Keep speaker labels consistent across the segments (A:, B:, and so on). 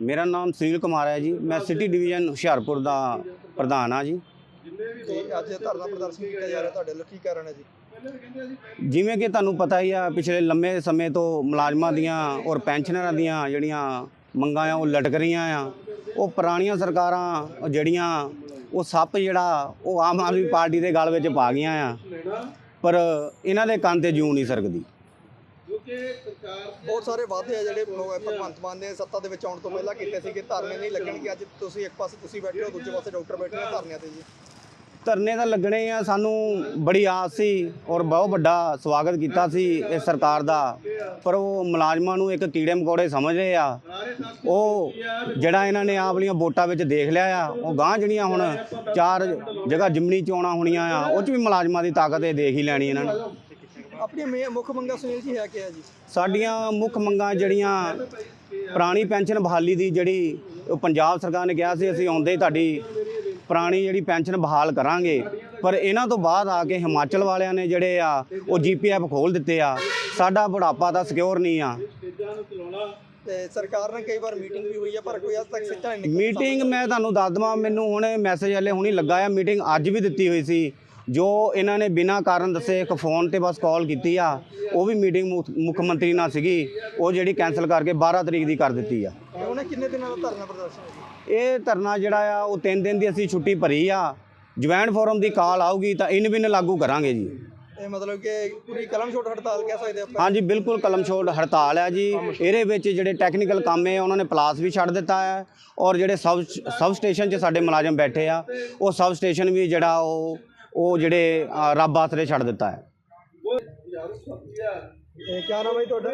A: ਮੇਰਾ ਨਾਮ ਸੁਨੀਲ ਕੁਮਾਰ ਹੈ ਜੀ। ਮੈਂ ਸਿਟੀ ਡਿਵੀਜ਼ਨ ਹੁਸ਼ਿਆਰਪੁਰ ਦਾ ਪ੍ਰਧਾਨ ਹਾਂ ਜੀ।
B: ਤੇ ਅੱਜ ਧਰਨਾ ਪ੍ਰਦਰਸ਼ਨ ਕੀਤਾ ਜਾ ਰਿਹਾ ਤੁਹਾਡੇ ਵੱਲੋਂ ਕੀ ਕਾਰਨ ਹੈ ਜੀ?
A: ਜਿਵੇਂ ਕਿ ਤੁਹਾਨੂੰ ਪਤਾ ਹੀ ਆ ਪਿਛਲੇ ਲੰਮੇ ਸਮੇਂ ਤੋਂ ਮੁਲਾਜ਼ਮਾਂ ਦੀਆਂ ਔਰ ਪੈਨਸ਼ਨਰਾਂ ਦੀਆਂ ਜਿਹੜੀਆਂ ਮੰਗਾਂ ਆ ਉਹ ਲਟਕ ਰਹੀਆਂ ਆ। ਉਹ ਪੁਰਾਣੀਆਂ ਸਰਕਾਰਾਂ ਜਿਹੜੀਆਂ ਉਹ ਸੱਪ ਜਿਹੜਾ ਉਹ ਆਮ ਆਦਮੀ ਪਾਰਟੀ ਦੇ ਗਲ ਵਿੱਚ ਪਾ ਗਈਆਂ ਆ। ਪਰ ਇਹਨਾਂ ਦੇ ਕੰਨ ਤੇ ਜੂੰ ਨਹੀਂ ਸਰਕਦੀ।
B: ਬਹੁਤ ਸਾਰੇ ਵਾਅਦੇ ਆ ਜਿਹੜੇ ਭਗਵ- ਭਗਵੰਤ ਮਾਨ ਨੇ ਸੱਤਾ ਦੇ ਵਿੱਚ ਆਉਣ ਤੋਂ ਪਹਿਲਾਂ ਕੀਤੇ ਸੀ ਕਿ ਧਰਨੇ ਨਹੀਂ ਲੱਗਣਗੇ। ਅੱਜ ਤੁਸੀਂ ਇੱਕ ਪਾਸੇ ਤੁਸੀਂ ਬੈਠੇ ਹੋ ਦੂਜੇ ਪਾਸੇ ਡਾਕਟਰ ਬੈਠੇ ਨੇ ਧਰਨਿਆਂ ਤੇ ਜੀ।
A: ਧਰਨੇ ਤਾਂ ਲੱਗਣੇ ਆ ਸਾਨੂੰ ਬੜੀ ਆਸ ਸੀ ਔਰ ਬਹੁਤ ਵੱਡਾ ਸਵਾਗਤ ਕੀਤਾ ਸੀ ਇਸ ਸਰਕਾਰ ਦਾ। ਪਰ ਉਹ ਮੁਲਾਜ਼ਮਾਂ ਨੂੰ ਇੱਕ ਕੀੜੇ ਮਕੌੜੇ ਸਮਝ ਰਹੇ ਆ। ਉਹ ਜਿਹੜਾ ਇਹਨਾਂ ਨੇ ਆਪ ਵਾਲੀਆਂ ਵੋਟਾਂ ਵਿੱਚ ਦੇਖ ਲਿਆ ਆ ਉਹ ਗਾਂ ਜਿਹੜੀਆਂ ਹੁਣ ਚਾਰ ਜਗ੍ਹਾ ਜਿਮਨੀ ਚੋਣਾਂ ਹੋਣੀਆਂ ਆ ਉਹ 'ਚ ਵੀ ਮੁਲਾਜ਼ਮਾਂ ਦੀ ਤਾਕਤ ਇਹ ਦੇਖ ਹੀ ਲੈਣੀ ਇਹਨਾਂ ਨੇ।
B: ਆਪਣੀਆਂ ਮੇ- ਮੁੱਖ ਮੰਗਾਂ ਸੁਨੀਲ ਜੀ ਹੈ ਕਿ ਹੈ ਜੀ?
A: ਸਾਡੀਆਂ ਮੁੱਖ ਮੰਗਾਂ ਜਿਹੜੀਆਂ ਪੁਰਾਣੀ ਪੈਨਸ਼ਨ ਬਹਾਲੀ ਦੀ ਜਿਹੜੀ ਉਹ ਪੰਜਾਬ ਸਰਕਾਰ ਨੇ ਕਿਹਾ ਸੀ ਅਸੀਂ ਆਉਂਦੇ ਹੀ ਤੁਹਾਡੀ ਪੁਰਾਣੀ ਜਿਹੜੀ ਪੈਨਸ਼ਨ ਬਹਾਲ ਕਰਾਂਗੇ। ਪਰ ਇਹਨਾਂ ਤੋਂ ਬਾਅਦ ਆ ਕੇ ਹਿਮਾਚਲ ਵਾਲਿਆਂ ਨੇ ਜਿਹੜੇ ਆ ਉਹ ਜੀਪੀਐਫ ਖੋਲ ਦਿੱਤੇ ਆ। ਸਾਡਾ ਬੁਢਾਪਾ ਤਾਂ ਸਿਕਿਉਰ ਨਹੀਂ ਆ।
B: ਤੇ ਸਰਕਾਰ ਨਾਲ ਕਈ ਵਾਰ ਮੀਟਿੰਗ ਵੀ ਹੋਈ ਹੈ ਪਰ ਕੋਈ ਅੱਜ ਤੱਕ ਸਿੱਟਾ ਨਹੀਂ ਨਿਕਲਿਆ।
A: ਮੀਟਿੰਗ ਮੈਂ ਤੁਹਾਨੂੰ ਦੱਸ ਦਵਾਂ ਮੈਨੂੰ ਹੁਣ ਮੈਸੇਜ ਹਲੇ ਹੁਣੀ ਲੱਗਾ ਆ। ਮੀਟਿੰਗ ਅੱਜ ਵੀ ਦਿੱਤੀ ਹੋਈ ਸੀ। ਜੋ ਇਹਨਾਂ ਨੇ ਬਿਨਾਂ ਕਾਰਨ ਦੱਸੇ ਇੱਕ ਫੋਨ ਤੇ ਬਸ ਕਾਲ ਕੀਤੀ ਆ ਉਹ ਵੀ ਮੀਟਿੰਗ ਮੁੱਖ ਮੰਤਰੀ ਨਾਲ ਸੀਗੀ ਉਹ ਜਿਹੜੀ ਕੈਨਸਲ ਕਰਕੇ 12 ਤਰੀਕ ਦੀ ਕਰ ਦਿੱਤੀ ਆ।
B: ਉਹਨੇ ਕਿੰਨੇ ਦਿਨਾਂ ਦਾ ਧਰਨਾ ਪ੍ਰਦਰਸ਼ਨ
A: ਇਹ ਧਰਨਾ ਜਿਹੜਾ ਆ ਉਹ 3 ਦਿਨ ਦੀ ਅਸੀਂ ਛੁੱਟੀ ਭਰੀ ਆ। ਜੁਆਇੰਟ ਫੋਰਮ ਦੀ ਕਾਲ ਆਊਗੀ ਤਾਂ ਇਨ ਬਿਨ ਲਾਗੂ ਕਰਾਂਗੇ ਜੀ।
B: ਇਹ ਮਤਲਬ ਕਿ ਪੂਰੀ ਕਲਮ ਛੋਟ ਹੜਤਾਲ ਕਹਿ ਸਕਦੇ ਆਪਾਂ।
A: ਹਾਂਜੀ ਬਿਲਕੁਲ ਕਲਮ ਛੋੜ ਹੜਤਾਲ ਹੈ ਜੀ। ਇਹਦੇ ਵਿੱਚ ਜਿਹੜੇ ਟੈਕਨੀਕਲ ਕੰਮ ਹੈ ਉਹਨਾਂ ਨੇ ਪਲਾਸ ਵੀ ਛੱਡ ਦਿੱਤਾ ਹੈ। ਔਰ ਜਿਹੜੇ ਸਬ ਸਬ ਸਟੇਸ਼ਨ 'ਚ ਸਾਡੇ ਮੁਲਾਜ਼ਮ ਬੈਠੇ ਆ ਉਹ ਸਬ ਸਟੇਸ਼ਨ ਵੀ ਜਿਹੜਾ ਉਹ ਉਹ ਜਿਹੜੇ ਰੱਬ ਆਸਰੇ ਛੱਡ ਦਿੱਤਾ ਹੈ।
B: ਇਹ ਕੀ ਨਾਮ ਹੈ ਜੀ ਤੁਹਾਡਾ?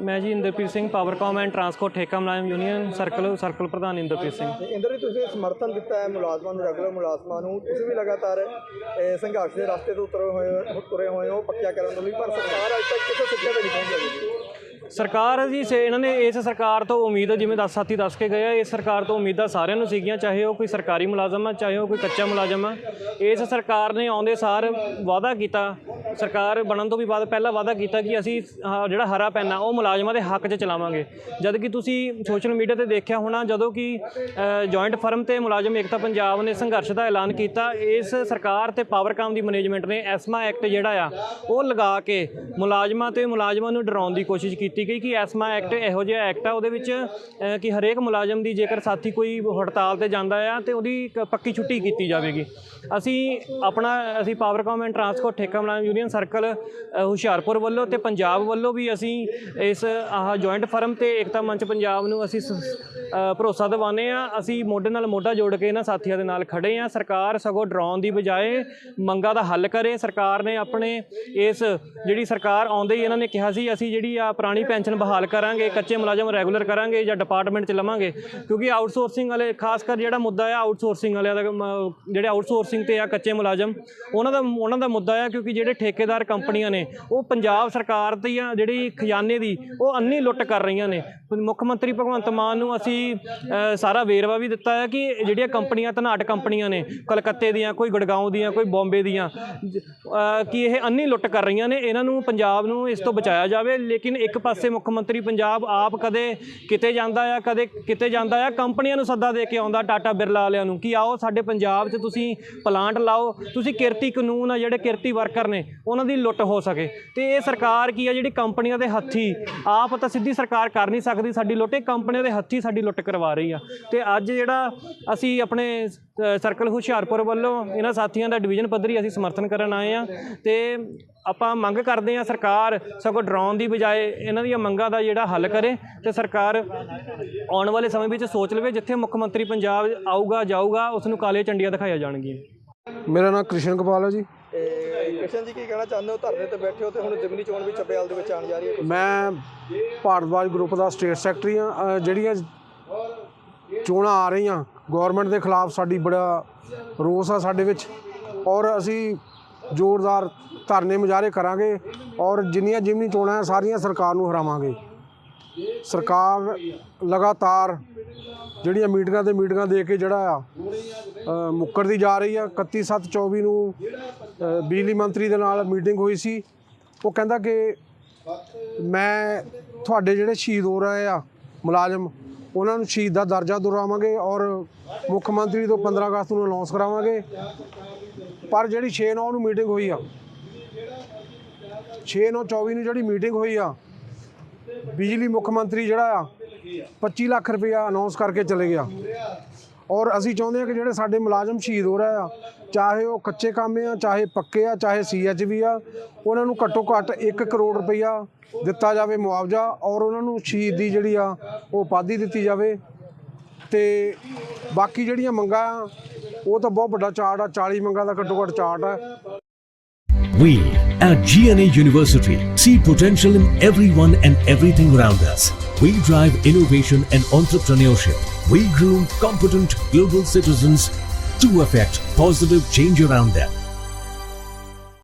C: ਮੈਂ ਜੀ Inderpreet Singh Powercom and transport ਠੇਕਾ ਮੁਲਾਜ਼ਮ ਯੂਨੀਅਨ ਸਰਕਲ ਸਰਕਲ ਪ੍ਰਧਾਨ ਇੰਦਰਪ੍ਰੀਤ ਸਿੰਘ।
B: ਇੰਦਰ ਜੀ ਤੁਸੀਂ ਸਮਰਥਨ ਦਿੱਤਾ ਹੈ ਮੁਲਾਜ਼ਮਾਂ ਨੂੰ ਰੈਗੂਲਰ ਮੁਲਾਜ਼ਮਾਂ ਨੂੰ। ਤੁਸੀਂ ਵੀ ਲਗਾਤਾਰ ਇਹ ਸੰਘਰਸ਼ ਦੇ ਰਸਤੇ ਤੋਂ ਤੁਰੇ ਹੋਏ ਹੋ ਤੁਰੇ ਹੋਏ ਹੋ ਪੱਕਿਆ ਕਰਨ ਲਈ। ਪਰ ਸਰਕਾਰ ਅਜੇ ਤੱਕ ਕਿਸੇ ਸਿੱਖਿਆ ਤੇ ਨਹੀਂ ਪਹੁੰਚ। ਸਕੀ
C: ਸਰਕਾਰ ਜੀ ਸੇ ਇਹਨਾਂ ਨੇ ਇਸ ਸਰਕਾਰ ਤੋਂ ਉਮੀਦ, ਜਿਵੇਂ ਦਸ ਸਾਥੀ ਦੱਸ ਕੇ ਗਏ ਆ, ਇਸ ਸਰਕਾਰ ਤੋਂ ਉਮੀਦਾਂ ਸਾਰਿਆਂ ਨੂੰ ਸੀਗੀਆਂ, ਚਾਹੇ ਉਹ ਕੋਈ ਸਰਕਾਰੀ ਮੁਲਾਜ਼ਮ ਆ, ਚਾਹੇ ਉਹ ਕੋਈ ਕੱਚਾ ਮੁਲਾਜ਼ਮ ਆ। ਇਸ ਸਰਕਾਰ ਨੇ ਆਉਂਦੇ ਸਾਰ ਵਾਅਦਾ ਕੀਤਾ ਸਰਕਾਰ ਬਣਨ ਤੋਂ ਵੀ ਬਾਅਦ ਪਹਿਲਾ ਵਾਅਦਾ ਕੀਤਾ ਕਿ ਅਸੀਂ ਆਹ ਜਿਹੜਾ ਹਰਾ ਪੈਨ ਉਹ ਮੁਲਾਜ਼ਮਾਂ ਦੇ ਹੱਕ 'ਚ ਚਲਾਵਾਂਗੇ। ਜਦ ਕਿ ਤੁਸੀਂ ਸੋਸ਼ਲ ਮੀਡੀਆ ਤੇ ਦੇਖਿਆ ਹੋਣਾ, ਜਦੋਂ ਕਿ ਜੁਆਇੰਟ ਫਰਮ ਤੇ ਮੁਲਾਜ਼ਮ ਏਕਤਾ ਪੰਜਾਬ ਨੇ ਸੰਘਰਸ਼ ਦਾ ਐਲਾਨ ਕੀਤਾ, ਇਸ ਸਰਕਾਰ ਤੇ ਪਾਵਰਕਾਮ ਦੀ ਮੈਨੇਜਮੈਂਟ ਨੇ ਐਸਮਾ ਐਕਟ ਜਿਹੜਾ ਆ, ਉਹ ਲਗਾ ਕੇ ਮੁਲਾਜ਼ਮਾਂ ਤੇ ਮੁਲਾਜ਼ਮਾਂ ਨੂੰ ਡਰਾਉਣ ਦੀ ਕੋਸ਼ਿਸ਼ ਕੀਤੀ ਗਈ ਕਿ ਐਸਮਾ ਐਕਟ ਇਹੋ ਜਿਹਾ ਐਕਟ ਆ, ਉਹਦੇ ਵਿੱਚ ਕਿ ਹਰੇਕ ਮੁਲਾਜ਼ਮ ਦੀ ਜੇਕਰ ਸਾਥੀ ਕੋਈ ਹੜਤਾਲ ਤੇ ਜਾਂਦਾ ਆ, ਤੇ ਉਹਦੀ ਇੱਕ ਪੱਕੀ ਛੁੱਟੀ ਕੀਤੀ ਜਾਵੇਗੀ। ਅਸੀਂ ਆਪਣਾ, ਅਸੀਂ ਪਾਵਰਕਾਮ ਐਂਡ ਟਰਾਂਸਪੋਰਟ ਠੇਕਾ, ਮੁਲਾਜ਼ਮ ਯੂਨੀਅਨ ਸਰਕਲ ਹੁਸ਼ਿਆਰਪੁਰ ਵੱਲੋਂ ਤੇ ਪੰਜਾਬ ਵੱਲੋਂ ਵੀ ਅਸੀਂ ਇਸ, ਆਹ ਜੁਆਇੰਟ ਫਰਮ ਤੇ ਏਕਤਾ ਮੰਚ ਪੰਜਾਬ ਨੂੰ ਅਸੀਂ ਭਰੋਸਾ ਦਿਵਾਉਂਦੇ ਆ ਅਸੀਂ ਮੋਢੇ ਨਾਲ ਮੋਢਾ ਜੋੜ ਕੇ ਇਹਨਾਂ ਸਾਥੀਆਂ ਦੇ ਨਾਲ ਖੜੇ ਆ ਸਰਕਾਰ ਸਗੋਂ ਡਰਾਉਣ ਦੀ ਬਜਾਏ ਮੰਗਾਂ ਦਾ ਹੱਲ ਕਰੇ। ਸਰਕਾਰ ਨੇ ਆਪਣੇ ਇਸ, ਜਿਹੜੀ ਸਰਕਾਰ ਆਉਂਦੇ ਹੀ ਇਹਨਾਂ ਨੇ ਕਿਹਾ ਸੀ, ਅਸੀਂ ਜਿਹੜੀ ਆ ਪੁਰਾਣੀ ਪੈਨਸ਼ਨ ਬਹਾਲ ਕਰਾਂਗੇ, ਕੱਚੇ ਮੁਲਾਜ਼ਮ ਰੈਗੂਲਰ ਕਰਾਂਗੇ ਜਾਂ ਡਿਪਾਰਟਮੈਂਟ ਚ ਲਵਾਂਗੇ, ਕਿਉਂਕਿ ਆਊਟਸੋਰਸਿੰਗ ਵਾਲੇ, ਖਾਸ ਕਰ ਜਿਹੜਾ ਮੁੱਦਾ ਆ ਆਊਟਸੋਰਸਿੰਗ ਵਾਲਿਆਂ ਦਾ ਜਿਹੜੇ ਆਊਟਸੋਰਸਿੰਗ ਤੇ ਆ ਕੱਚੇ ਮੁਲਾਜ਼ਮ, ਉਹਨਾਂ ਦਾ ਉਹਨਾਂ ਦਾ ਮੁੱਦਾ ਆ ਕਿਉਂਕਿ ਜਿਹੜੇ ਠੇਕੇ ਠੇਕੇਦਾਰ ਕੰਪਨੀਆਂ ਨੇ, ਉਹ ਪੰਜਾਬ ਸਰਕਾਰ ਦੀਆਂ ਜਿਹੜੀ ਖਜ਼ਾਨੇ ਦੀ, ਉਹ ਅੰਨੀ ਲੁੱਟ ਕਰ ਰਹੀਆਂ ਨੇ। ਮੁੱਖ ਮੰਤਰੀ ਭਗਵੰਤ ਮਾਨ ਨੂੰ ਅਸੀਂ ਸਾਰਾ ਵੇਰਵਾ ਵੀ ਦਿੱਤਾ ਹੈ ਕਿ ਜਿਹੜੀਆਂ ਕੰਪਨੀਆਂ, ਧਨਾਟ ਕੰਪਨੀਆਂ ਨੇ, ਕਲਕੱਤੇ ਦੀਆਂ, ਕੋਈ ਗੜਗਾਉਂ ਦੀਆਂ, ਕੋਈ ਬੰਬੇ ਦੀਆਂ ਕਿ ਇਹ ਅੰਨੀ ਲੁੱਟ ਕਰ ਰਹੀਆਂ ਨੇ, ਇਹਨਾਂ ਨੂੰ ਪੰਜਾਬ ਨੂੰ ਇਸ ਤੋਂ ਬਚਾਇਆ ਜਾਵੇ। ਲੇਕਿਨ ਇੱਕ ਪਾਸੇ ਮੁੱਖ ਮੰਤਰੀ ਪੰਜਾਬ ਆਪ ਕਦੇ ਕਿਤੇ ਜਾਂਦਾ ਆ, ਕਦੇ ਕਿਤੇ ਜਾਂਦਾ ਆ, ਕੰਪਨੀਆਂ ਨੂੰ ਸੱਦਾ ਦੇ ਕੇ ਆਉਂਦਾ ਟਾਟਾ ਬਿਰਲਾ ਵਾਲਿਆਂ ਨੂੰ ਕਿ ਆਓ ਸਾਡੇ ਪੰਜਾਬ 'ਚ ਤੁਸੀਂ ਪਲਾਂਟ ਲਾਓ। ਤੁਸੀਂ ਕਿਰਤੀ ਕਾਨੂੰਨ ਆ, ਜਿਹੜੇ ਕਿਰਤੀ ਵਰਕਰ ਨੇ ਉਹਨਾਂ ਦੀ ਲੁੱਟ ਹੋ ਸਕੇ। ਤੇ ਇਹ ਸਰਕਾਰ ਕੀ ਆ, ਜਿਹੜੀ ਕੰਪਨੀਆਂ ਦੇ ਹੱਥੀ ਆਪ ਤਾਂ ਸਿੱਧੀ ਸਰਕਾਰ ਕਰ ਨਹੀਂ ਸਕਦੀ ਸਾਡੀ ਲੁੱਟ, ਇਹ ਕੰਪਨੀਆਂ ਦੇ ਹੱਥੀ ਸਾਡੀ ਲੁੱਟ ਕਰਵਾ ਰਹੀ ਆ। ਤੇ ਅੱਜ ਜਿਹੜਾ ਅਸੀਂ ਆਪਣੇ ਸਰਕਲ ਹੁਸ਼ਿਆਰਪੁਰ ਵੱਲੋਂ ਇਹਨਾਂ ਸਾਥੀਆਂ ਦਾ ਡਿਵੀਜ਼ਨ ਪੱਧਰੀ ਅਸੀਂ ਸਮਰਥਨ ਕਰਨ ਆਏ ਆ। ਤੇ ਆਪਾਂ ਮੰਗ ਕਰਦੇ ਆ ਸਰਕਾਰ ਸਗੋਂ ਡਰਾਉਣ ਦੀ ਬਜਾਏ ਇਹਨਾਂ ਦੀਆਂ ਮੰਗਾਂ ਦਾ ਜਿਹੜਾ ਹੱਲ ਕਰੇ ਤੇ ਸਰਕਾਰ ਆਉਣ ਵਾਲੇ ਸਮੇਂ ਵਿੱਚ ਸੋਚ ਲਵੇ ਜਿੱਥੇ ਮੁੱਖ ਮੰਤਰੀ ਪੰਜਾਬ ਆਊਗਾ, ਜਾਊਗਾ ਉਸ ਨੂੰ ਕਾਲੇ ਝੰਡੀਆਂ ਦਿਖਾਇਆ ਜਾਣਗੀਆਂ।
D: ਮੇਰਾ ਨਾਮ ਕ੍ਰਿਸ਼ਨ ਗੋਪਾਲ ਹੈ ਜੀ।
B: ਤੇ ਜੀ ਕੀ ਕਹਿਣਾ ਚਾਹੁੰਦੇ ਹੋ? ਧਰਨੇ ਤੇ ਬੈਠੇ ਹੋ ਤੇ ਹੁਣ ਜ਼ਿਮਨੀ ਚੋਣ ਵੀ ਚੱਬੇਵਾਲ ਦੇ ਵਿੱਚ ਆਉਣ ਜਾ ਰਹੀ ਹੈ।
D: ਮੈਂ ਭਾਰਤਵਾਜ ਗਰੁੱਪ ਦਾ ਸਟੇਟ ਸੈਕਟਰੀ ਆ ਜਿਹੜੀਆਂ ਚੋਣਾਂ ਆ ਰਹੀਆਂ ਗਵਰਨਮੈਂਟ ਦੇ ਖਿਲਾਫ ਸਾਡੀ ਬੜਾ ਰੋਸ ਆ ਸਾਡੇ ਵਿੱਚ। ਔਰ ਅਸੀਂ ਜ਼ੋਰਦਾਰ ਧਰਨੇ ਮੁਜ਼ਾਹਰੇ ਕਰਾਂਗੇ ਔਰ ਜਿੰਨੀਆਂ ਜਿਮਨੀ ਚੋਣਾਂ ਆ ਸਾਰੀਆਂ ਸਰਕਾਰ ਨੂੰ ਹਰਾਵਾਂਗੇ। ਸਰਕਾਰ ਲਗਾਤਾਰ ਜਿਹੜੀਆਂ ਮੀਟਿੰਗਾਂ ਤੇ ਮੀਟਿੰਗਾਂ ਦੇ ਕੇ ਜਿਹੜਾ ਆ ਮੁੱਕਰਦੀ ਜਾ ਰਹੀ ਆ। 31/7/24 ਨੂੰ ਬਿਜਲੀ ਮੰਤਰੀ ਦੇ ਨਾਲ ਮੀਟਿੰਗ ਹੋਈ ਸੀ। ਉਹ ਕਹਿੰਦਾ ਕਿ ਮੈਂ ਤੁਹਾਡੇ ਜਿਹੜੇ ਸ਼ਹੀਦ ਹੋ ਰਹੇ ਆ ਮੁਲਾਜ਼ਮ, ਉਹਨਾਂ ਨੂੰ ਸ਼ਹੀਦ ਦਾ ਦਰਜਾ ਦਿਵਾਵਾਂਗੇ ਔਰ ਮੁੱਖ ਮੰਤਰੀ ਤੋਂ 15 ਅਗਸਤ ਨੂੰ ਅਨਾਉਂਸ ਕਰਾਵਾਂਗੇ। ਪਰ ਜਿਹੜੀ 6 9 ਨੂੰ ਮੀਟਿੰਗ ਹੋਈ ਆ 6 9 24 ਨੂੰ ਜਿਹੜੀ ਮੀਟਿੰਗ ਹੋਈ ਆ, ਬਿਜਲੀ ਮੁੱਖ ਮੰਤਰੀ ਜਿਹੜਾ ਆ 25 ਲੱਖ ਰੁਪਇਆ ਅਨਾਉਂਸ ਕਰਕੇ ਚਲੇ ਗਿਆ। ਔਰ ਅਸੀਂ ਚਾਹੁੰਦੇ ਹਾਂ ਕਿ ਜਿਹੜੇ ਸਾਡੇ ਮੁਲਾਜ਼ਮ ਸ਼ਹੀਦ ਹੋ ਰਹੇ ਆ, ਚਾਹੇ ਉਹ ਕੱਚੇ ਕੰਮ ਆ, ਚਾਹੇ ਪੱਕੇ ਆ, ਚਾਹੇ ਸੀਐਚਵੀ ਆ, ਉਹਨਾਂ ਨੂੰ ਘੱਟੋ ਘੱਟ 1 ਕਰੋੜ ਰੁਪਈਆ ਦਿੱਤਾ ਜਾਵੇ ਮੁਆਵਜ਼ਾ ਔਰ ਉਹਨਾਂ ਨੂੰ ਸ਼ਹੀਦ ਦੀ ਜਿਹੜੀ ਆ, ਉਹ ਉਪਾਧੀ ਦਿੱਤੀ ਜਾਵੇ ਤੇ ਬਾਕੀ ਜਿਹੜੀਆਂ ਮੰਗਾਂ ਆ, ਉਹ ਤਾਂ ਬਹੁਤ ਵੱਡਾ ਚਾਰਟ ਆ 40 ਮੰਗਾਂ ਦਾ ਘੱਟੋ ਘੱਟ ਚਾਰਟ ਆ
E: We at GNA University see potential in everyone and everything around us. We drive innovation and entrepreneurship. We groom competent global citizens to affect positive change around them.